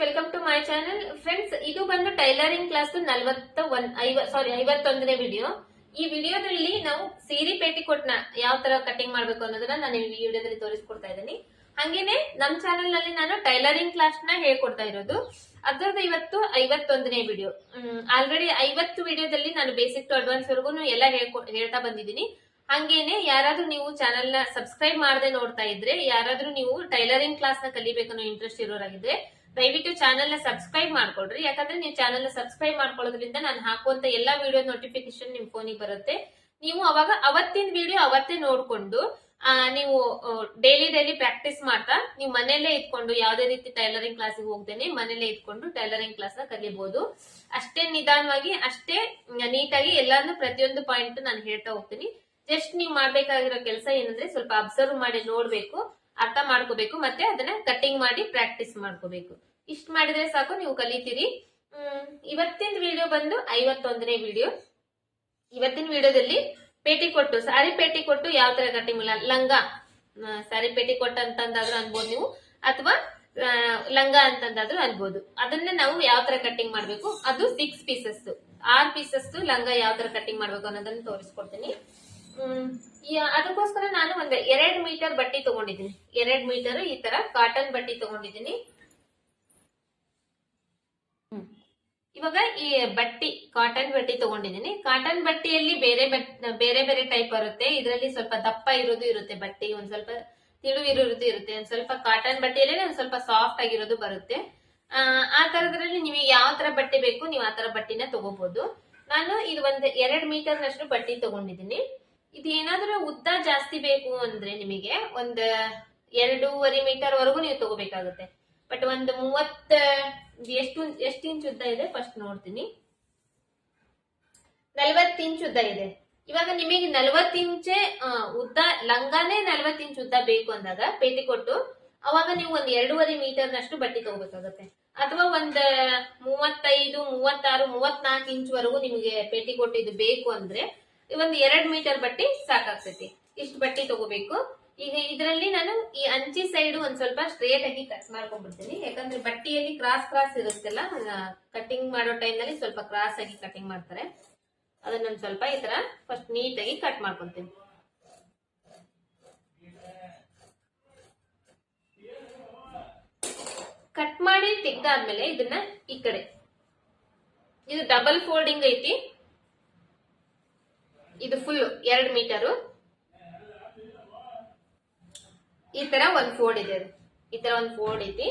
Welcome to my channel friends ಇದು ಬಂದು tailoring class ನಲ್ವತ್ತ ಒಂದ್ ಸಾರಿ ಐವತ್ತೊಂದನೇ ವಿಡಿಯೋ ಈ ವಿಡಿಯೋದಲ್ಲಿ ನಾವು ಸೀರೆ ಪೇಟಿಕೋಟ್ನ ಯಾವ ತರ ಕಟಿಂಗ್ ಮಾಡ್ಬೇಕು ಅನ್ನೋದನ್ನ ನಾನು ಈ ವಿಡಿಯೋದಲ್ಲಿ ತೋರಿಸ್ಕೊಡ್ತಾ ಇದ್ದೀನಿ. ಹಂಗೇನೆ ನಮ್ ಚಾನೆಲ್ನಲ್ಲಿ ನಾನು ಟೈಲರಿಂಗ್ ಕ್ಲಾಸ್ನ ಹೇಳ್ಕೊಡ್ತಾ ಇರೋದು, ಅದರದ್ದು ಇವತ್ತು ಐವತ್ತೊಂದನೇ ವಿಡಿಯೋ ಆಲ್ರೆಡಿ ಐವತ್ತು ವಿಡಿಯೋದಲ್ಲಿ ನಾನು ಬೇಸಿಕ್ ಟು ಅಡ್ವಾನ್ಸ್ ವರ್ಗು ಎಲ್ಲ ಹೇಳ್ತಾ ಬಂದಿದ್ದೀನಿ. ಹಂಗೇನೆ ಯಾರಾದ್ರೂ ನೀವು ಚಾನೆಲ್ನ ಸಬ್ಸ್ಕ್ರೈಬ್ ಮಾಡದೆ ನೋಡ್ತಾ ಇದ್ರೆ, ಯಾರಾದ್ರೂ ನೀವು ಟೈಲರಿಂಗ್ ಕ್ಲಾಸ್ನ ಕಲಿಬೇಕನ್ನೋ ಇಂಟ್ರೆಸ್ಟ್ ಇರೋರಾಗಿದ್ರೆ ದಯವಿಟ್ಟು ಚಾನೆಲ್ನ ಸಬ್ಸ್ಕ್ರೈಬ್ ಮಾಡ್ಕೊಳ್ರಿ. ಯಾಕಂದ್ರೆ ನೀವು ಚಾನೆಲ್ನ ಸಬ್ಸ್ಕ್ರೈಬ್ ಮಾಡ್ಕೊಳ್ಳೋದ್ರಿಂದ ನಾನು ಹಾಕುವಂತ ಎಲ್ಲಾ ವಿಡಿಯೋ ನೋಟಿಫಿಕೇಶನ್ ನಿಮ್ ಫೋನಿಗೆ ಬರುತ್ತೆ. ನೀವು ಅವಾಗ ಅವತ್ತಿನ ವಿಡಿಯೋ ಅವತ್ತೇ ನೋಡ್ಕೊಂಡು ನೀವು ಡೈಲಿ ಡೈಲಿ ಪ್ರಾಕ್ಟೀಸ್ ಮಾಡ್ತಾ ನೀವು ಮನೆಯಲ್ಲೇ ಇದ್ಕೊಂಡು ಯಾವುದೇ ರೀತಿ ಟೈಲರಿಂಗ್ ಕ್ಲಾಸಿಗೆ ಹೋಗ್ದೇನೆ ಮನೇಲೆ ಇದ್ಕೊಂಡು ಟೈಲರಿಂಗ್ ಕ್ಲಾಸ್ನ ಕಲಿಬಹುದು ಅಷ್ಟೇ ನಿಧಾನವಾಗಿ, ಅಷ್ಟೇ ನೀಟಾಗಿ ಎಲ್ಲಾನು ಪ್ರತಿಯೊಂದು ಪಾಯಿಂಟ್ ನಾನು ಹೇಳ್ತಾ ಹೋಗ್ತೀನಿ. ಜಸ್ಟ್ ನೀವು ಮಾಡ್ಬೇಕಾಗಿರೋ ಕೆಲಸ ಏನಂದ್ರೆ ಸ್ವಲ್ಪ ಅಬ್ಸರ್ವ್ ಮಾಡಿ ನೋಡ್ಬೇಕು, ಅರ್ಥ ಮಾಡ್ಕೋಬೇಕು, ಮತ್ತೆ ಅದನ್ನ ಕಟಿಂಗ್ ಮಾಡಿ ಪ್ರಾಕ್ಟೀಸ್ ಮಾಡ್ಕೋಬೇಕು. ಇಷ್ಟ ಮಾಡಿದ್ರೆ ಸಾಕು, ನೀವು ಕಲಿತೀರಿ. ಇವತ್ತಿನ ವಿಡಿಯೋ ಬಂದು ಐವತ್ತೊಂದನೇ ವಿಡಿಯೋ ಇವತ್ತಿನ ವಿಡಿಯೋದಲ್ಲಿ ಪೇಟಿ ಕೊಟ್ಟು ಸಾರಿ ಪೇಟಿ ಕೊಟ್ಟು ಯಾವ ತರ ಕಟಿಂಗ್ ಲಂಗ. ಸಾರಿ ಪೇಟಿ ಕೊಟ್ಟು ಅಂತಂದಾದ್ರೂ ಅನ್ಬೋದು ನೀವು, ಅಥವಾ ಲಂಗ ಅಂತಂದಾದ್ರೂ ಅನ್ಬೋದು. ಅದನ್ನ ನಾವು ಯಾವ ತರ ಕಟಿಂಗ್ ಮಾಡ್ಬೇಕು? ಅದು ಸಿಕ್ಸ್ ಪೀಸಸ್ ಆರ್ ಪೀಸಸ್ ಲಂಗ ಯಾವ ತರ ಕಟಿಂಗ್ ಮಾಡ್ಬೇಕು ಅನ್ನೋದನ್ನ ತೋರಿಸ್ಕೊಡ್ತೀನಿ. ಅದಕ್ಕೋಸ್ಕರ ನಾನು ಒಂದ್ ಎರಡ್ ಮೀಟರ್ ಬಟ್ಟೆ ತಗೊಂಡಿದ್ದೀನಿ. ಎರಡ್ ಮೀಟರ್ ಈ ತರ ಕಾಟನ್ ಬಟ್ಟೆ ತಗೊಂಡಿದ್ದೀನಿ ಹ್ಮ್. ಇವಾಗ ಈ ಬಟ್ಟಿ ಕಾಟನ್ ಬಟ್ಟಿ ತಗೊಂಡಿದ್ದೀನಿ. ಕಾಟನ್ ಬಟ್ಟೆಯಲ್ಲಿ ಬೇರೆ ಬೇರೆ ಬೇರೆ ಟೈಪ್ ಬರುತ್ತೆ. ಇದರಲ್ಲಿ ಸ್ವಲ್ಪ ದಪ್ಪ ಇರೋದು ಇರುತ್ತೆ ಬಟ್ಟೆ ಒಂದ್ ಸ್ವಲ್ಪ ತಿಳು ಇರೋದು ಇರುತ್ತೆ ಒಂದ್ ಸ್ವಲ್ಪ ಕಾಟನ್ ಬಟ್ಟೆಯಲ್ಲಿ ಒಂದ್ ಸ್ವಲ್ಪ ಸಾಫ್ಟ್ ಆಗಿರೋದು ಬರುತ್ತೆ. ಆ, ಆ ತರದ್ರಲ್ಲಿ ನಿಮಗೆ ಯಾವ ತರ ಬಟ್ಟೆ ಬೇಕು ನೀವು ಆ ತರ ಬಟ್ಟೆನ ತಗೋಬಹುದು ನಾನು ಇದು ಒಂದ್ ಎರಡ್ ಮೀಟರ್ ನಷ್ಟು ಬಟ್ಟೆ ತಗೊಂಡಿದ್ದೀನಿ. ಇದು ಏನಾದ್ರೂ ಉದ್ದ ಜಾಸ್ತಿ ಬೇಕು ಅಂದ್ರೆ ನಿಮಗೆ ಒಂದ್ ಎರಡೂವರೆ ಮೀಟರ್ ವರೆಗೂ ನೀವು ತಗೋಬೇಕಾಗುತ್ತೆ. ಬಟ್ ಒಂದು ಮೂವತ್ತ ಎಷ್ಟು ಎಷ್ಟು ಇಂಚ್ ಉದ್ದ ಇದೆ? ಫಸ್ಟ್ ನೋಡ್ತೀನಿ. ನಲ್ವತ್ತು ಇಂಚ್ ಉದ್ದ ಇದೆ. ಇವಾಗ ನಿಮಗೆ ನಲ್ವತ್ ಇಂಚೆ ಉದ್ದ, ಲಂಗಾನೇ ನಲ್ವತ್ ಇಂಚ್ ಉದ್ದ ಬೇಕು ಅಂದಾಗ ಪೇಟಿ ಕೊಟ್ಟು, ಅವಾಗ ನೀವು ಒಂದ್ ಎರಡೂವರೆ ಮೀಟರ್ ನಷ್ಟು ಬಟ್ಟೆ ತಗೋಬೇಕಾಗತ್ತೆ. ಅಥವಾ ಒಂದ್ ಮೂವತ್ತೈದು, ಮೂವತ್ತಾರು, ಮೂವತ್ನಾಲ್ಕು ಇಂಚ್ ವರೆಗೂ ನಿಮಗೆ ಪೇಟಿ ಕೊಟ್ಟಿದ್ದು ಬೇಕು ಅಂದ್ರೆ ಒಂದ್ ಎರಡ್ ಮೀಟರ್ ಬಟ್ಟೆ ಸಾಕಾಗ್ತೈತಿ. ಇಷ್ಟು ಬಟ್ಟೆ ತಗೋಬೇಕು. ಈಗ ಇದರಲ್ಲಿ ನಾನು ಈ ಅಂಚಿ ಸೈಡ್ ಒಂದ್ ಸ್ವಲ್ಪ ಸ್ಟ್ರೇಟ್ ಆಗಿ ಕಟ್ ಮಾಡ್ಕೊಂಡ್ಬಿಡ್ತೀನಿ. ಯಾಕಂದ್ರೆ ಬಟ್ಟೆಯಲ್ಲಿ ಕ್ರಾಸ್ ಕ್ರಾಸ್ ಇರುತ್ತಲ್ಲ ಕಟಿಂಗ್ ಮಾಡೋ ಟೈಮ್ನಲ್ಲಿ ಸ್ವಲ್ಪ ಕ್ರಾಸ್ ಆಗಿ ಕಟಿಂಗ್ ಮಾಡ್ತಾರೆ. ಅದನ್ನ ಸ್ವಲ್ಪ ಈ ತರ ಫಸ್ಟ್ ನೀಟಾಗಿ ಕಟ್ ಮಾಡ್ಕೊಂತೀನಿ. ಕಟ್ ಮಾಡಿ ತೆಗ್ದಾದ್ಮೇಲೆ ಇದನ್ನ ಈ ಕಡೆ. ಇದು ಡಬಲ್ ಫೋಲ್ಡಿಂಗ್ ಐತಿ. ಇದು ಫುಲ್ ಎರಡು ಮೀಟರು ಈ ತರ ಒಂದ್ ಫೋಲ್ಡ್ ಇದೆ. ಈ ತರ ಒಂದ್ ಫೋಲ್ಡ್ ಐತಿ.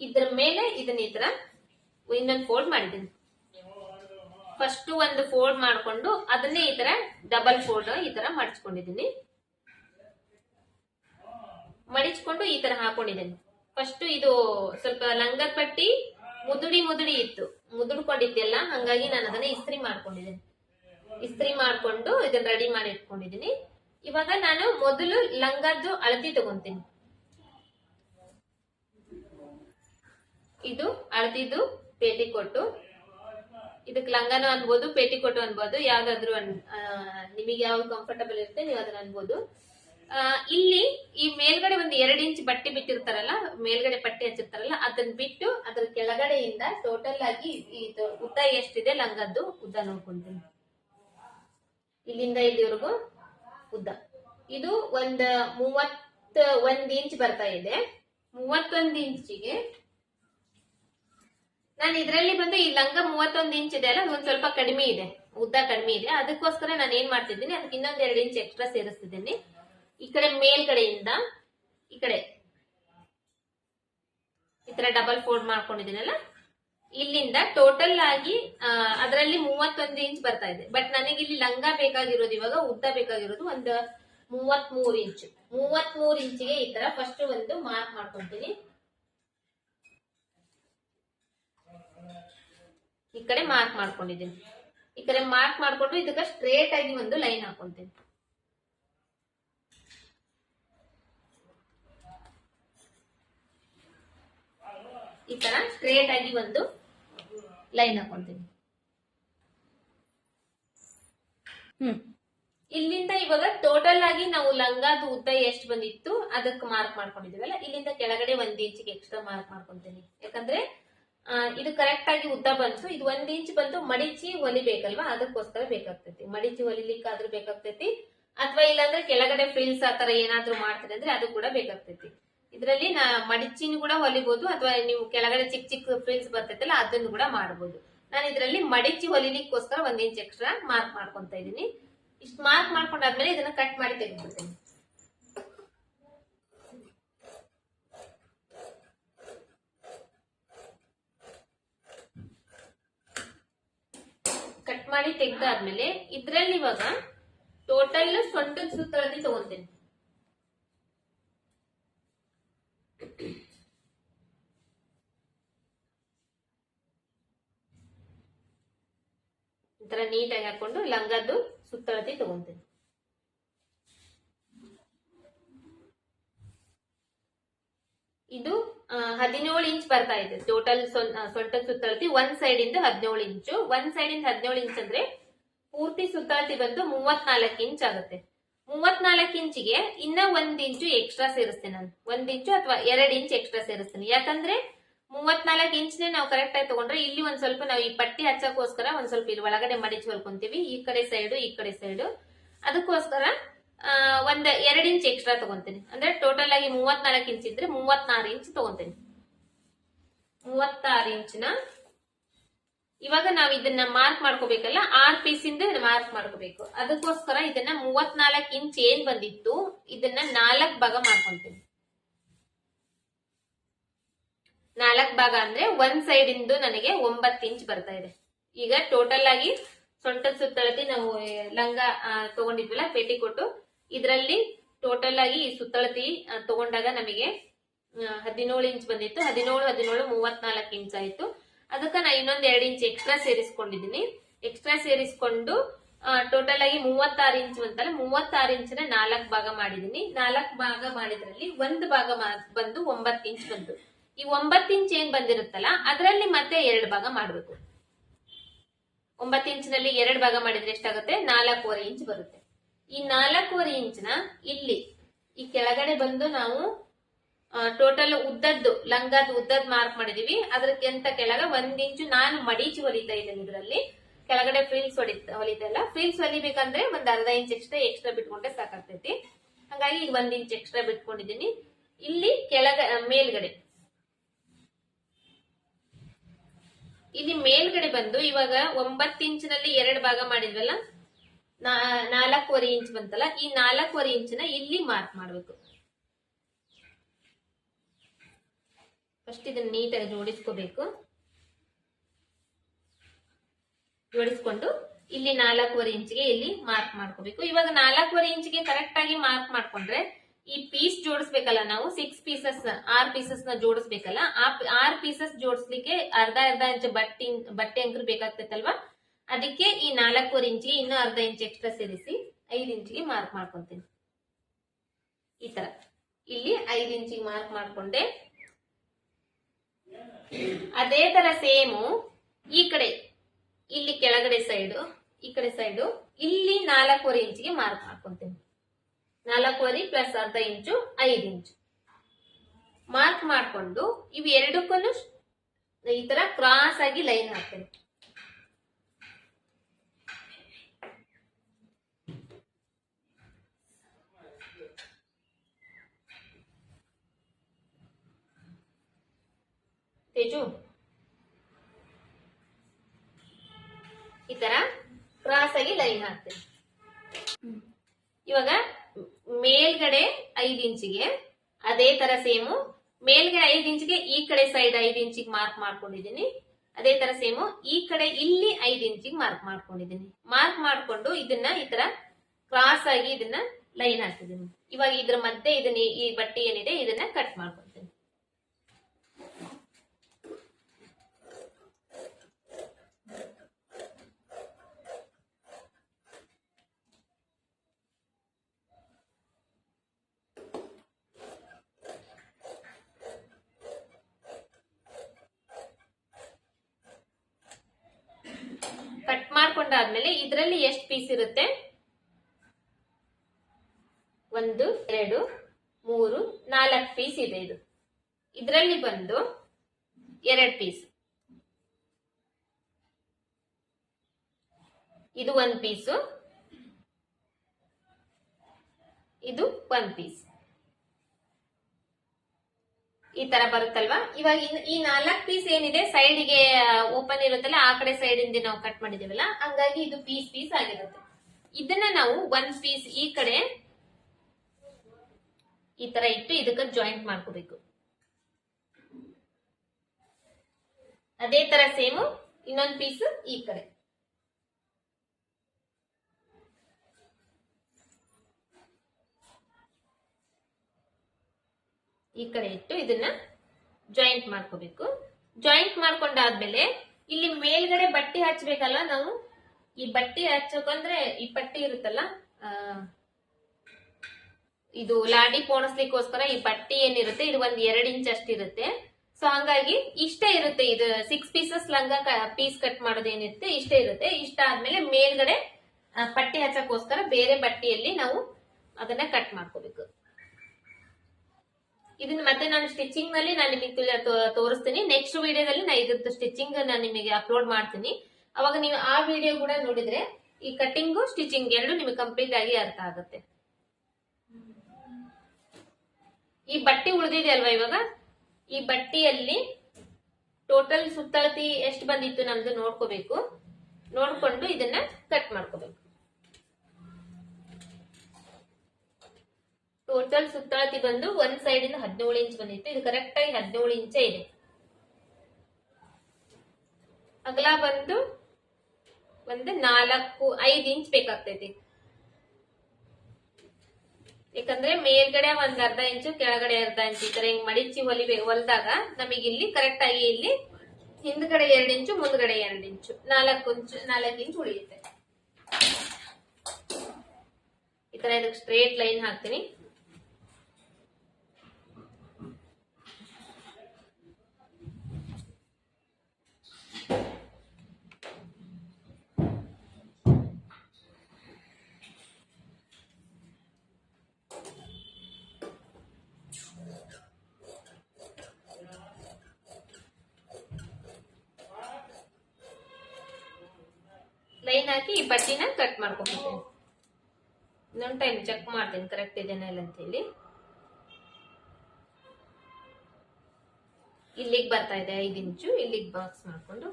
ಇದ್ರ ಮೇಲೆ ಇದನ್ನ ಈ ತರ ಇನ್ನೊಂದ್ ಫೋಲ್ಡ್ ಮಾಡಿದ್ದೀನಿ. ಫಸ್ಟ್ ಒಂದು ಫೋಲ್ಡ್ ಮಾಡ್ಕೊಂಡು ಅದನ್ನೇ ಈ ತರ ಡಬಲ್ ಫೋಲ್ಡ್ ಈ ತರ ಮಡಿಚ್ಕೊಂಡಿದ್ದೀನಿ ಮಡಿಚ್ಕೊಂಡು ಈ ತರ ಹಾಕೊಂಡಿದ್ದೀನಿ. ಫಸ್ಟ್ ಇದು ಸ್ವಲ್ಪ ಲಂಗರ್ ಪಟ್ಟಿ ಮುದುಡಿ ಮುದುಡಿ ಇತ್ತು. ಮುದುಡ್ಕೊಂಡಿದ್ದೆಲ್ಲ ಹಂಗಾಗಿ ನಾನು ಅದನ್ನ ಇಸ್ತ್ರಿ ಮಾಡ್ಕೊಂಡಿದ್ದೀನಿ. ಇಸ್ತ್ರಿ ಮಾಡ್ಕೊಂಡು ಇದನ್ನ ರೆಡಿ ಮಾಡಿ ಇಟ್ಕೊಂಡಿದ್ದೀನಿ. ಇವಾಗ ನಾನು ಮೊದಲು ಲಂಗದ್ದು ಅಳತಿ ತಗೊಂತೀನಿ. ಇದು ಅಳತಿದು ಪೇಟಿ ಕೊಟ್ಟು, ಇದಕ್ಕೆ ಲಂಗನೂ ಅನ್ಬೋದು, ಪೇಟಿ ಕೊಟ್ಟು ಅನ್ಬೋದು, ಯಾವ್ದಾದ್ರು ನಿಮಗೆ ಯಾವ್ದು ಕಂಫರ್ಟಬಲ್ ಇರುತ್ತೆ ನೀವು ಅದನ್ನ ಅನ್ಬೋದು. ಇಲ್ಲಿ ಈ ಮೇಲ್ಗಡೆ ಒಂದು ಎರಡು ಇಂಚ್ ಬಟ್ಟೆ ಬಿಟ್ಟಿರ್ತಾರಲ್ಲ, ಮೇಲ್ಗಡೆ ಪಟ್ಟಿ ಹಚ್ಚಿರ್ತಾರಲ್ಲ, ಅದನ್ನ ಬಿಟ್ಟು ಅದ್ರ ಕೆಳಗಡೆಯಿಂದ ಟೋಟಲ್ ಆಗಿ ಉದ್ದ ಎಷ್ಟಿದೆ ಲಂಗದ್ದು ಉದ್ದ ನೋಡ್ಕೊಂತೀನಿ. ಇಲ್ಲಿಂದ ಇಲ್ಲಿವರೆಗೂ ಉದ್ದ. ಇದು ಒಂದ್ ಮೂವತ್ತ ಒಂದ್ ಇಂಚ್ ಬರ್ತಾ ಇದೆ. ಮೂವತ್ತೊಂದ್ ಇಂಚಿಗೆ ನಾನು ಇದರಲ್ಲಿ ಬಂದು ಈ ಲಂಗ ಮೂವತ್ತೊಂದು ಇಂಚ್ ಇದೆ ಅಲ್ಲ ಒಂದ್ ಸ್ವಲ್ಪ ಕಡಿಮೆ ಇದೆ. ಉದ್ದ ಕಡಿಮೆ ಇದೆ. ಅದಕ್ಕೋಸ್ಕರ ನಾನು ಏನ್ ಮಾಡ್ತಿದ್ದೀನಿ, ಅದಕ್ಕೆ ಇನ್ನೊಂದ್ ಎರಡು ಇಂಚ್ ಎಕ್ಸ್ಟ್ರಾ ಸೇರಿಸ್ತಿದ್ದೀನಿ. ಈ ಕಡೆ ಮೇಲ್ಗಡೆಯಿಂದ ಈ ಕಡೆ. ಈ ತರ ಡಬಲ್ ಫೋಲ್ಡ್ ಮಾಡ್ಕೊಂಡಿದ್ದೀನಲ್ಲ? ಇಲ್ಲಿಂದ ಟೋಟಲ್ ಆಗಿ ಅದರಲ್ಲಿ ಮೂವತ್ತೊಂದು ಇಂಚ್ ಬರ್ತಾ ಇದೆ. ಬಟ್ ನನಗೆ ಇಲ್ಲಿ ಲಂಗ ಬೇಕಾಗಿರೋದು ಇವಾಗ, ಉದ್ದ ಬೇಕಾಗಿರೋದು ಒಂದು ಮೂವತ್ ಮೂರ್ ಇಂಚ್ ಮೂವತ್ ಇಂಚಿಗೆ ಈ ತರ ಫಸ್ಟ್ ಒಂದು ಮಾರ್ಕ್ ಮಾಡ್ಕೊಂತೀನಿ. ಈ ಕಡೆ ಮಾರ್ಕ್ ಮಾಡ್ಕೊಂಡಿದ್ದೀನಿ. ಈ ಕಡೆ ಮಾರ್ಕ್ ಮಾಡ್ಕೊಂಡು ಇದಕ್ಕೆ ಸ್ಟ್ರೇಟ್ ಆಗಿ ಒಂದು ಲೈನ್ ಹಾಕೊಂತೀನಿ. ಈ ತರ ಸ್ಟ್ರೇಟ್ ಆಗಿ ಒಂದು ಲೈನ್ ಹಾಕೊಂತೀನಿ. ಹ್ಮ್. ಇಲ್ಲಿಂದ ಇವಾಗ ಟೋಟಲ್ ಆಗಿ ನಾವು ಲಂಗಾದ ಉದ್ದ ಎಷ್ಟು ಬಂದಿತ್ತು ಅದಕ್ಕೆ ಮಾರ್ಕ್ ಮಾಡ್ಕೊಂಡಿದೀವಲ್ಲ ಇಲ್ಲಿಂದ ಕೆಳಗಡೆ ಒಂದ್ ಇಂಚಿಗೆ ಎಕ್ಸ್ಟ್ರಾ ಮಾರ್ಕ್ ಮಾಡ್ಕೊಂತೀನಿ. ಯಾಕಂದ್ರೆ ಇದು ಕರೆಕ್ಟ್ ಆಗಿ ಉದ್ದ ಬಂತು. ಇದು ಒಂದ್ ಇಂಚ್ ಬಂದು ಮಡಿಚಿ ಹೊಲಿಬೇಕಲ್ವಾ ಅದಕ್ಕೋಸ್ಕರ ಬೇಕಾಗ್ತೈತಿ. ಮಡಿಚಿ ಹೊಲಿಲಿಕ್ಕಾದ್ರೂ ಬೇಕಾಗ್ತೈತಿ. ಅಥವಾ ಇಲ್ಲಾಂದ್ರೆ ಕೆಳಗಡೆ ಫ್ರಿಲ್ಸ್ ಆತರ ಏನಾದ್ರೂ ಮಾಡ್ತಾರೆ ಅಂದ್ರೆ ಅದು ಕೂಡ ಬೇಕಾಗ್ತೈತಿ. ಇದರಲ್ಲಿ ನಾ ಮಡಿಚಿನ ಕೂಡ ಹೊಲಿಬಹುದು ಅಥವಾ ನೀವು ಕೆಳಗಡೆ ಚಿಕ್ಕ ಚಿಕ್ಕ ಫ್ರಿಲ್ಸ್ ಬರ್ತೈತಲ್ಲ ಅದನ್ನು ಕೂಡ ಮಾಡಬಹುದು ನಾನು ಇದರಲ್ಲಿ ಮಡಿಚಿ ಹೊಲಿಲಿಕ್ಕೋಸ್ಕರ ಒಂದ್ ಇಂಚ್ ಎಕ್ಸ್ಟ್ರಾ ಮಾರ್ಕ್ ಮಾಡ್ಕೊಂತ ಇದೀನಿ ಇಷ್ಟು ಮಾರ್ಕ್ ಮಾಡ್ಕೊಂಡಾದ್ಮೇಲೆ ಇದನ್ನ ಕಟ್ ಮಾಡಿ ತೆಗೆದ್ಬಿಡ್ತೇನೆ. ಕಟ್ ಮಾಡಿ ತೆಗ್ದಾದ್ಮೇಲೆ ಇದ್ರಲ್ಲಿ ಇವಾಗ ಟೋಟಲ್ ಸೊಂಟದ ಸುತ್ತಳದಿ ತಗೊಂತೇನೆ ಈ ತರ ನೀಟಾಗಿ ಹಾಕೊಂಡು ಲಂಗದ್ದು ಸುತ್ತಳತಿ ತಗೊಂತೀವಿ ಇದು ಹದಿನೇಳು ಇಂಚ್ ಬರ್ತಾ ಇದೆ. ಟೋಟಲ್ ಸೊಂಟ ಸುತ್ತಳತಿ ಒಂದ್ ಸೈಡ್ ಇಂದ ಹದಿನೇಳು ಇಂಚು. ಒಂದ್ ಸೈಡ್ ಇಂದ ಹದಿನೇಳು ಇಂಚ್ ಅಂದ್ರೆ ಪೂರ್ತಿ ಸುತ್ತಳತಿ ಬಂದು ಮೂವತ್ನಾಲ್ಕು ಇಂಚ್ ಆಗುತ್ತೆ. ಮೂವತ್ನಾಲ್ಕು ಇಂಚಿಗೆ ಇನ್ನ ಒಂದ್ ಇಂಚು ಎಕ್ಸ್ಟ್ರಾ ಸೇರಿಸ್ತೇನೆ ನಾನು. ಒಂದ್ ಇಂಚು ಅಥವಾ ಎರಡ್ ಇಂಚ್ ಎಕ್ಸ್ಟ್ರಾ ಸೇರಿಸ್ತೇನೆ. ಯಾಕಂದ್ರೆ ಮೂವತ್ನಾಲ್ಕು ಇಂಚ್ನೇ ನಾವು ಕರೆಕ್ಟ್ ಆಗಿ ತಗೊಂಡ್ರೆ ಇಲ್ಲಿ ಒಂದ್ ಸ್ವಲ್ಪ ನಾವು ಈ ಪಟ್ಟಿ ಹಚ್ಚಕ್ಕೋಸ್ಕರ ಒಂದ್ ಸ್ವಲ್ಪ ಇಲ್ಲಿ ಒಳಗಡೆ ಮಡಿಚಿ ಹೊಲ್ಕೊಂತೀವಿ. ಈ ಕಡೆ ಸೈಡು ಈ ಕಡೆ ಸೈಡು ಅದಕ್ಕೋಸ್ಕರ ಒಂದ್ ಎರಡ್ ಇಂಚ್ ಎಕ್ಸ್ಟ್ರಾ ತಗೊಂತೀನಿ. ಅಂದ್ರೆ ಟೋಟಲ್ ಆಗಿ ಮೂವತ್ನಾಲ್ಕು ಇಂಚ್ ಇದ್ರೆ ಮೂವತ್ನಾರು ಇಂಚ್ ತಗೊಂತೀನಿ. ಮೂವತ್ತಾರು ಇಂಚಿನ. ಇವಾಗ ನಾವ್ ಇದನ್ನ ಮಾರ್ಕ್ ಮಾಡ್ಕೋಬೇಕಲ್ಲ, ಆರ್ ಪೀಸ್ ಇಂದ ಮಾರ್ಕ್ ಮಾಡ್ಕೋಬೇಕು. ಅದಕ್ಕೋಸ್ಕರ ಇದನ್ನ ಮೂವತ್ನಾಲ್ಕು ಇಂಚ್ ಏನ್ ಬಂದಿತ್ತು, ಇದನ್ನ ನಾಲ್ಕ್ ಭಾಗ ಮಾಡ್ಕೊಂತೀನಿ. ನಾಲ್ಕ್ ಭಾಗ ಅಂದ್ರೆ ಒಂದ್ ಸೈಡ್ ಇಂದು ನನಗೆ ಒಂಬತ್ತು ಇಂಚ್ ಬರ್ತಾ ಇದೆ. ಈಗ ಟೋಟಲ್ ಆಗಿ ಸೊಂಟದ ಸುತ್ತಳತಿ ನಾವು ಲಂಗ ತಗೊಂಡಿದ್ವಲ್ಲ, ಪೇಟಿ ಕೊಟ್ಟು, ಇದರಲ್ಲಿ ಟೋಟಲ್ ಆಗಿ ಈ ಸುತ್ತಳತಿ ತಗೊಂಡಾಗ ನಮಗೆ ಹದಿನೇಳು ಇಂಚ್ ಬಂದಿತ್ತು. ಹದಿನೇಳು ಹದಿನೇಳು, ಮೂವತ್ನಾಲ್ಕು ಇಂಚ್ ಆಯ್ತು. ಅದಕ್ಕೆ ನಾ ಇನ್ನೊಂದ್ ಎರಡು ಇಂಚ್ ಎಕ್ಸ್ಟ್ರಾ ಸೇರಿಸ್ಕೊಂಡಿದೀನಿ ಎಕ್ಸ್ಟ್ರಾ ಸೇರಿಸ್ಕೊಂಡು ಟೋಟಲ್ ಆಗಿ ಮೂವತ್ತಾರು ಇಂಚ್ ಅಂತಲ್ಲ ಮೂವತ್ತಾರು ಇಂಚಿನ ನಾಲ್ಕು ಭಾಗ ಮಾಡಿದೀನಿ ನಾಲ್ಕು ಭಾಗ ಮಾಡಿದ್ರಲ್ಲಿ ಒಂದು ಭಾಗ ಬಂದು ಒಂಬತ್ತು ಇಂಚ್ ಬಂತು. ಈ ಒಂಬತ್ತು ಇಂಚ್ ಏನ್ ಬಂದಿರುತ್ತಲ್ಲ, ಅದರಲ್ಲಿ ಮತ್ತೆ ಎರಡು ಭಾಗ ಮಾಡಬೇಕು. ಒಂಬತ್ತು ಇಂಚಿನಲ್ಲಿ ಎರಡು ಭಾಗ ಮಾಡಿದ್ರೆ ಎಷ್ಟಾಗುತ್ತೆ? ನಾಲ್ಕೂವರೆ ಇಂಚ್ ಬರುತ್ತೆ. ಈ ನಾಲ್ಕೂವರೆ ಇಂಚ್ನ ಇಲ್ಲಿ, ಈ ಕೆಳಗಡೆ ಬಂದು ನಾವು ಟೋಟಲ್ ಉದ್ದದ್ದು ಲಂಗದ ಉದ್ದದ್ ಮಾರ್ಕ್ ಮಾಡಿದೀವಿ. ಅದಕ್ಕಿಂತ ಕೆಳಗ? ಒಂದ್ ಇಂಚು ನಾನು ಮಡೀಚಿ ಹೊಲಿತಾ ಇದ್ದೇನೆ ಇದರಲ್ಲಿ. ಕೆಳಗಡೆ ಫ್ರಿಲ್ಸ್ ಹೊಡಿ ಹೊಲಿತಾ ಇಲ್ಲ ಫ್ರೀಲ್ಸ್ ಹೊಲಿಬೇಕಂದ್ರೆ ಒಂದ್ ಅರ್ಧ ಇಂಚ್ ಎಕ್ಸ್ಟ್ರಾ ಎಕ್ಸ್ಟ್ರಾ ಬಿಟ್ಕೊಂಡ್ರೆ ಸಾಕಾಗ್ತೈತಿ. ಹಂಗಾಗಿ ಈಗ ಒಂದ್ ಇಂಚ್ ಎಕ್ಸ್ಟ್ರಾ ಬಿಟ್ಕೊಂಡಿದೀನಿ ಇಲ್ಲಿ ಕೆಳಗ, ಮೇಲ್ಗಡೆ ಇಲ್ಲಿ ಮೇಲ್ಗಡೆ ಬಂದು ಇವಾಗ ಒಂಬತ್ತು ಇಂಚಿನಲ್ಲಿ ಎರಡು ಭಾಗ ಮಾಡಿದ್ವಲ್ಲ? ನಾಲ್ಕೂವರೆ ಇಂಚ್ ಬಂತಲ್ಲ, ಈ ನಾಲ್ಕೂವರೆ ಇಂಚಿನ ಇಲ್ಲಿ ಮಾರ್ಕ್ ಮಾಡಬೇಕು. ಫಸ್ಟ್ ಇದನ್ನ ನೀಟಾಗಿ ಜೋಡಿಸ್ಕೋಬೇಕು. ಜೋಡಿಸ್ಕೊಂಡು ಇಲ್ಲಿ ನಾಲ್ಕೂವರೆ ಇಂಚಿಗೆ ಇಲ್ಲಿ ಮಾರ್ಕ್ ಮಾಡ್ಕೋಬೇಕು. ಇವಾಗ ನಾಲ್ಕೂವರೆ ಇಂಚಿಗೆ ಕರೆಕ್ಟ್ ಆಗಿ ಮಾರ್ಕ್ ಮಾಡ್ಕೊಂಡ್ರೆ ಈ ಪೀಸ್ ಜೋಡಿಸ್ಬೇಕಲ್ಲ ನಾವು? ಸಿಕ್ಸ್ ಪೀಸಸ್ ಆರ್ ಪೀಸಸ್ನ ಜೋಡಿಸ್ಬೇಕಲ್ಲ? ಆರ್ ಪೀಸಸ್ ಜೋಡಿಸ್ಲಿಕ್ಕೆ ಅರ್ಧ ಅರ್ಧ ಇಂಚ್ ಬಟ್ಟೆ ಬಟ್ಟೆ ಅಂಕರ್ ಬೇಕಾಗ್ತೈತಲ್ವಾ? ಅದಕ್ಕೆ ಈ ನಾಲ್ಕೂವರೆ ಇಂಚಿಗೆ ಇನ್ನೂ ಅರ್ಧ ಇಂಚ್ ಎಕ್ಸ್ಟ್ರಾ ಸೇರಿಸಿ ಐದು ಇಂಚಿಗೆ ಮಾರ್ಕ್ ಮಾಡ್ಕೊಂತೀನಿ. ಈ ತರ. ಇಲ್ಲಿ ಐದು ಇಂಚಿಗೆ ಮಾರ್ಕ್ ಮಾಡ್ಕೊಂಡೆ. ಅದೇ ತರ ಸೇಮು. ಈ ಕಡೆ, ಇಲ್ಲಿ ಕೆಳಗಡೆ ಸೈಡು ಈ ಕಡೆ ಸೈಡು ಇಲ್ಲಿ ನಾಲ್ಕೂವರೆ ಇಂಚಿಗೆ ಮಾರ್ಕ್ ಮಾಡ್ಕೊಂತೀನಿ. ನಾಲ್ಕೂವರೆ ಪ್ಲಸ್ ಅರ್ಧ ಇಂಚು ಐದು ಇಂಚು. ಮಾರ್ಕ್ ಮಾಡಿಕೊಂಡು ಇವು ಎರಡಕ್ಕೂ ಈ ತರ ಕ್ರಾಸ್ ಆಗಿ ಲೈನ್ ಹಾಕ್ತೇನೆ ತೇಜು. ಈ ತರ ಕ್ರಾಸ್ ಆಗಿ ಲೈನ್ ಹಾಕ್ತೇನೆ. ಇವಾಗ ಮೇಲ್ಗಡೆ ಐದ್ ಇಂಚಿಗೆ, ಅದೇ ತರ ಸೇಮು ಮೇಲ್ಗಡೆ ಐದ್ ಇಂಚಿಗೆ, ಈ ಕಡೆ ಸೈಡ್ ಐದ್ ಇಂಚಿಗೆ ಮಾರ್ಕ್ ಮಾಡ್ಕೊಂಡಿದ್ದೀನಿ. ಅದೇ ತರ ಸೇಮು ಈ ಕಡೆ ಇಲ್ಲಿ ಐದ್ ಇಂಚಿಗೆ ಮಾರ್ಕ್ ಮಾಡ್ಕೊಂಡಿದ್ದೀನಿ. ಮಾರ್ಕ್ ಮಾಡ್ಕೊಂಡು ಇದನ್ನ ಈ ತರ ಕ್ರಾಸ್ ಆಗಿ ಇದನ್ನ ಲೈನ್ ಹಾಕ್ತಿದ್ದೀನಿ ಇವಾಗ ಇದ್ರ ಮಧ್ಯೆ ಇದನ್ನ ಈ- ಬಟ್ಟೆ ಏನಿದೆ, ಇದನ್ನ ಕಟ್ ಮಾಡ್ಕೊತೀನಿ ಹಾಕೊಂಡಾದ್ಮೇಲೆ ಇದರಲ್ಲಿ ಎಷ್ಟು ಪೀಸ್ ಇರುತ್ತೆ? ಒಂದು, ಎರಡು, ಮೂರು, ನಾಲ್ಕು ಪೀಸ್ ಇದೆ ಇದು. ಇದರಲ್ಲಿ ಬಂದು ಎರಡು ಪೀಸ್ ಇದು ಒಂದು ಪೀಸು ಇದು ಒಂದು ಪೀಸ್ ಈ ತರ ಬರುತ್ತಲ್ವಾ? ಇವಾಗ ಈ ನಾಲ್ಕ್ ಪೀಸ್ ಏನಿದೆ ಸೈಡ್ಗೆ ಓಪನ್ ಇರುತ್ತಲ್ಲ, ಆ ಕಡೆ ಸೈಡ್ ಇಂದ ನಾವು ಕಟ್ ಮಾಡಿದೀವಲ್ಲ ಹಂಗಾಗಿ ಇದು ಪೀಸ್ ಪೀಸ್ ಆಗಿರುತ್ತೆ. ಇದನ್ನ ನಾವು ಒಂದ್ ಪೀಸ್ ಈ ಕಡೆ ಈ ತರ ಇಟ್ಟು ಇದಕ್ಕೆ ಜಾಯಿಂಟ್ ಮಾಡ್ಕೋಬೇಕು. ಅದೇ ತರ ಸೇಮು ಇನ್ನೊಂದ್ ಪೀಸ್ ಈ ಕಡೆ. ಈ ಕಡೆ ಇಟ್ಟು ಇದನ್ನ ಜಾಯಿಂಟ್ ಮಾಡ್ಕೋಬೇಕು. ಜಾಯಿಂಟ್ ಮಾಡ್ಕೊಂಡಾದ್ಮೇಲೆ ಇಲ್ಲಿ ಮೇಲ್ಗಡೆ ಬಟ್ಟೆ ಹಚ್ಬೇಕಲ್ಲ ನಾವು? ಈ ಬಟ್ಟೆ ಹಚ್ಚೋಕಂದ್ರೆ ಈ ಪಟ್ಟಿ ಇರುತ್ತಲ್ಲ ಇದು ಲಾಡಿ ಪೋಣಿಸ್ಲಿಕ್ಕೋಸ್ಕರ ಈ ಬಟ್ಟಿ ಏನಿರುತ್ತೆ? ಇದು ಒಂದ್ ಎರಡ್ ಇಂಚ್ ಅಷ್ಟಿರುತ್ತೆ ಸೊ ಹಂಗಾಗಿ ಇಷ್ಟೇ ಇರುತ್ತೆ ಇದು. ಸಿಕ್ಸ್ ಪೀಸಸ್ ಲಂಗ ಪೀಸ್ ಕಟ್ ಮಾಡೋದು ಏನಿರುತ್ತೆ, ಇಷ್ಟೇ ಇರುತ್ತೆ. ಇಷ್ಟ ಆದ್ಮೇಲೆ ಮೇಲ್ಗಡೆ ಪಟ್ಟಿ ಹಚ್ಚಕ್ಕೋಸ್ಕರ ಬೇರೆ ಬಟ್ಟೆಯಲ್ಲಿ ನಾವು ಅದನ್ನ ಕಟ್ ಮಾಡ್ಕೋಬೇಕು. ಇದನ್ನ ಮತ್ತೆ ನಾನು ಸ್ಟಿಚಿಂಗ್ನಲ್ಲಿ ನಾನು ನಿಮಗೆ ತೋರಿಸ್ತೀನಿ. ನೆಕ್ಸ್ಟ್ ವಿಡಿಯೋದಲ್ಲಿ ನಾನು ಇದ್ರದ್ದು ಸ್ಟಿಚಿಂಗ್ ನಾನು ನಿಮಗೆ ಅಪ್ಲೋಡ್ ಮಾಡ್ತೀನಿ. ಅವಾಗ ನೀವು ಆ ವಿಡಿಯೋ ಕೂಡ ನೋಡಿದ್ರೆ ಈ ಕಟಿಂಗು ಸ್ಟಿಚಿಂಗ್ ಎರಡು ನಿಮಗೆ ಕಂಪ್ಲೀಟ್ ಆಗಿ ಅರ್ಥ ಆಗುತ್ತೆ. ಈ ಬಟ್ಟೆ ಉಳಿದಿದೆ ಅಲ್ವಾ ಇವಾಗ? ಈ ಬಟ್ಟೆಯಲ್ಲಿ ಟೋಟಲ್ ಸುತ್ತಳತಿ ಎಷ್ಟು ಬಂದಿತ್ತು ನಮ್ದು ನೋಡ್ಕೋಬೇಕು. ನೋಡ್ಕೊಂಡು ಇದನ್ನ ಕಟ್ ಮಾಡ್ಕೋಬೇಕು. ಟೋಟಲ್ ಸುತ್ತಳತಿ ಬಂದು ಒಂದ್ ಸೈಡ್ ಇಂದ ಹದಿನೇಳು ಇಂಚ್ ಬಂದಿತ್ತು. ಇದು ಕರೆಕ್ಟ್ ಆಗಿ ಹದಿನೇಳು ಇಂಚೆ ಇದೆ. ಅಗಲ ಬಂದು ಒಂದು ನಾಲ್ಕು, ಐದು ಇಂಚ್ ಬೇಕಾಗ್ತೈತಿ. ಯಾಕಂದ್ರೆ ಮೇಲ್ಗಡೆ ಒಂದ್ ಅರ್ಧ ಇಂಚು ಕೆಳಗಡೆ ಅರ್ಧ ಇಂಚು ಈ ತರ ಹಿಂಗ್ ಮಡಿಚಿ ಹೊಲಿಬೇಕು ಹೊಲ್ದಾಗ ನಮಗೆ ಇಲ್ಲಿ ಕರೆಕ್ಟ್ ಆಗಿ ಇಲ್ಲಿ ಹಿಂದ್ಗಡೆ ಎರಡು ಇಂಚು ಮುಂದ್ಗಡೆ ಎರಡು ಇಂಚು ನಾಲ್ಕು ಇಂಚು ನಾಲ್ಕು ಇಂಚು ಉಳಿಯುತ್ತೆ. ಈ ತರ ಇದಕ್ಕೆ ಸ್ಟ್ರೇಟ್ ಲೈನ್ ಹಾಕ್ತೀನಿ. ಲೈನ್ ಹಾಕಿ ಈ ಬಟ್ಟಿನ ಕಟ್ ಮಾಡ್ಕೊಂಡ್ಬಿಡ್ತೀನಿ ಇನ್ನೊಂದು ಟೈಮ್ ಚೆಕ್ ಮಾಡ್ತೀನಿ ಕರೆಕ್ಟ್ ಇದೇನಾ ಇಲ್ಲ ಅಂತ ಹೇಳಿ ಇಲ್ಲಿಗೆ ಬರ್ತಾ ಇದೆ ಐದು ಇಂಚು ಇಲ್ಲಿಗೆ ಬಾಕ್ಸ್ ಮಾಡ್ಕೊಂಡು.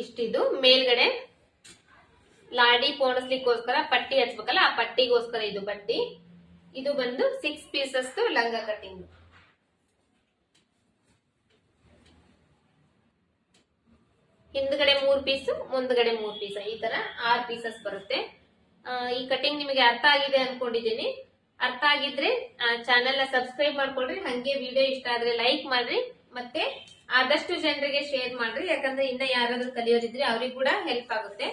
ಇಷ್ಟಿದು. ಮೇಲ್ಗಡೆ ಲಾಡಿ ಪೋಣಿಸ್ಲಿಕ್ಕೋಸ್ಕರ ಪಟ್ಟಿ ಹಚ್ಬೇಕಲ್ಲ, ಆ ಪಟ್ಟಿಗೋಸ್ಕರ ಇದು ಬಟ್ಟಿ ಇದು ಬಂದು ಸಿಕ್ಸ್ ಪೀಸಸ್ ಲಂಗ ಕಟಿಂಗ್ ಹಿಂದ್ಗಡೆ ಮೂರ್ ಪೀಸ್ ಮುಂದ್ಗಡೆ ಮೂರ್ ಪೀಸ್ ಈ ತರ ಆರ್ ಪೀಸಸ್ ಬರುತ್ತೆ. ಈ ಕಟಿಂಗ್ ನಿಮಗೆ ಅರ್ಥ ಆಗಿದೆ ಅನ್ಕೊಂಡಿದ್ದೀನಿ. ಅರ್ಥ ಆಗಿದ್ರೆ ಚಾನೆಲ್ನ ಸಬ್ಸ್ಕ್ರೈಬ್ ಮಾಡ್ಕೊಳ್ರಿ. ಹಂಗೆ ವಿಡಿಯೋ ಇಷ್ಟ ಆದ್ರೆ ಲೈಕ್ ಮಾಡ್ರಿ. ಮತ್ತೆ ಆದಷ್ಟು ಜನರಿಗೆ ಶೇರ್ ಮಾಡ್ರಿ, ಯಾಕಂದ್ರೆ ಇನ್ನ ಯಾರಾದ್ರೂ ಕಲಿಯೋದಿದ್ರೆ ಅವ್ರಿಗೆ ಕೂಡ ಹೆಲ್ಪ್ ಆಗುತ್ತೆ.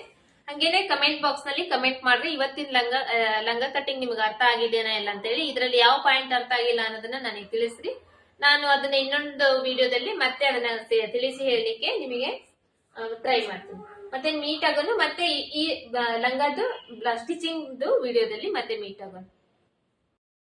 ಹಂಗೇನೆ ಕಮೆಂಟ್ ಬಾಕ್ಸ್ನಲ್ಲಿ ಕಮೆಂಟ್ ಮಾಡ್ರಿ. ಇವತ್ತಿನ ಲಂಗ ಲಂಗ ಕಟ್ಟಿಂಗ್ ನಿಮ್ಗೆ ಅರ್ಥ ಆಗಿದೆನಾ ಇಲ್ಲ ಅಂತೇಳಿ, ಇದರಲ್ಲಿ ಯಾವ ಪಾಯಿಂಟ್ ಅರ್ಥ ಆಗಿಲ್ಲ ಅನ್ನೋದನ್ನ ನನಗೆ ತಿಳಿಸ್ರಿ. ನಾನು ಅದನ್ನ ಇನ್ನೊಂದು ವಿಡಿಯೋದಲ್ಲಿ ಮತ್ತೆ ಅದನ್ನ ತಿಳಿಸಿ ಹೇಳಲಿಕ್ಕೆ ನಿಮಗೆ ಟ್ರೈ ಮಾಡ್ತೀನಿ. ಮತ್ತೆ ಮೀಟ್ ಆಗೋನು, ಮತ್ತೆ ಈ- ಲಂಗದ್ದು ಸ್ಟಿಚಿಂಗ್ ವಿಡಿಯೋದಲ್ಲಿ ಮತ್ತೆ ಮೀಟ್ ಆಗೋಣ